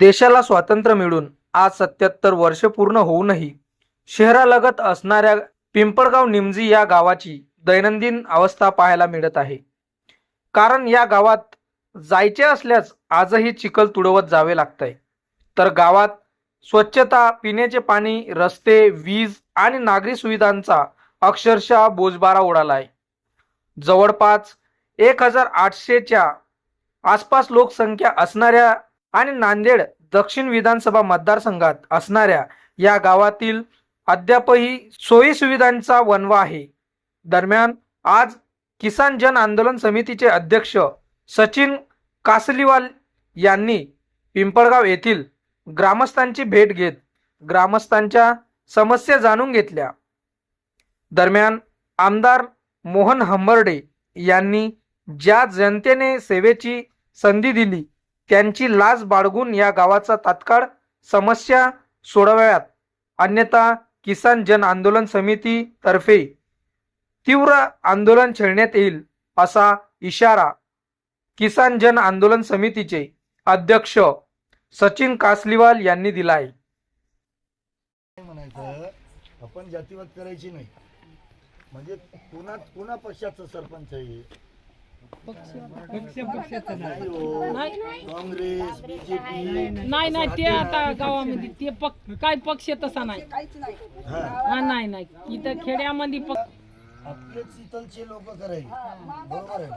देशाला स्वातंत्र्य मिळून आज सत्याहत्तर वर्ष पूर्ण होऊनही शहरालगत असणाऱ्या पिंपळगाव निमजी या गावाची दैनंदिन अवस्था पाहायला मिळत आहे. कारण या गावात जायचे असल्यास आजही चिखल तुडवत जावे लागतंय. तर गावात स्वच्छता पिण्याचे पाणी रस्ते वीज आणि नागरी सुविधांचा अक्षरशः बोजबारा उडाला आहे जवळपास एक हजार आठशेच्या आसपास लोकसंख्या असणाऱ्या आणि नांदेड दक्षिण विधानसभा मतदारसंघात असणाऱ्या या गावातील अद्यापही सोयी सुविधांचा वनवा आहे. दरम्यान आज किसान जन आंदोलन समितीचे अध्यक्ष सचिन कासलीवाल यांनी पिंपळगाव येथील ग्रामस्थांची भेट घेत ग्रामस्थांच्या समस्या जाणून घेतल्या. दरम्यान आमदार मोहन हंबर्डे यांनी ज्या जनतेने सेवेची संधी दिली त्यांची लाज बाळगून या गावाचा तात्काळ समस्या सोडवाव्यात अन्यथा किसान जन आंदोलन समितीतर्फे तीव्र आंदोलन छेडण्यात येईल असा इशारा किसान जन आंदोलन समितीचे अध्यक्ष सचिन कासलीवाल यांनी दिला आहे म्हणायचं? आपण जातीवाद करायची नाही. म्हणजे कुणा कुणा पक्षाचं सरपंच आहे. काँग्रेस बीजेपी नाही नाही ते आता गावामध्ये ते पक काय पक्ष तसा नाही. हा हा नाही नाही. इथं खेड्यामध्ये पक्ष आपलेच इथलचे लोक करायचे बरोबर आहे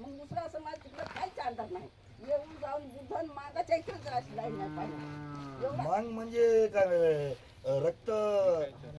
मग दुसरा समाज काहीच नाही येऊन जाऊन मागाच्या नाही पाहिजे मांग म्हणजे काय अं, रक्त